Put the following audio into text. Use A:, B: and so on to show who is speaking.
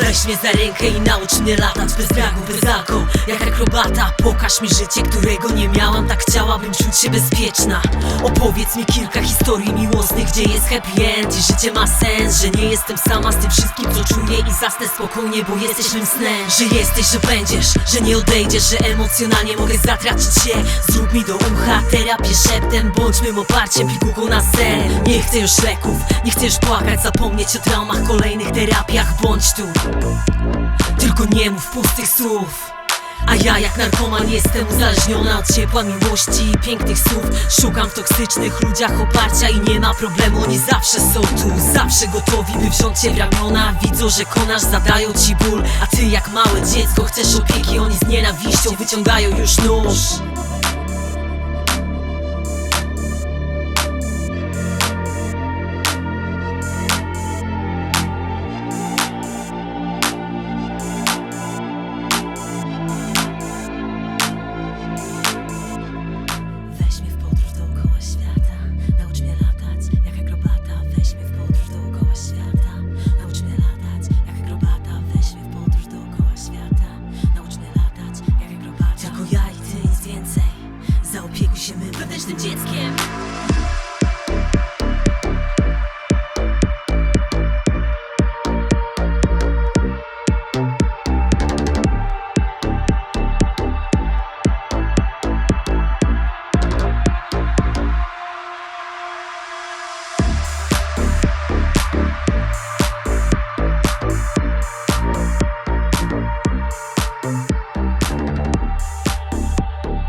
A: Weź mnie za rękę i naucz mnie latać bez braku, bez alko Jak akrobata, pokaż mi życie, którego nie miałam. Tak chciałabym czuć się bezpieczna. Opowiedz mi kilka historii miłosnych, gdzie jest happy end. I życie ma sens, że nie jestem sama z tym wszystkim co czuję I zasnę spokojnie, bo jesteś mym snem. Że jesteś, że będziesz, że nie odejdziesz Że emocjonalnie mogę zatracić się. Zrób mi do ucha terapię szeptem Bądź mym oparciem, pigułką na sen. Nie chcę już leków, nie chcę już płakać Zapomnieć o traumach, kolejnych terapiach. Bądź tu tylko nie mów pustych słów. A ja jak narkoman jestem uzależniona od ciepła miłości i pięknych słów. Szukam w toksycznych ludziach oparcia i nie ma problemu. Oni zawsze są tu, zawsze gotowi by wziąć cię w ramiona. Widzą, że konasz, zadają ci ból. A ty jak małe dziecko chcesz opieki Oni z nienawiścią wyciągają już nóż the jits, Kim.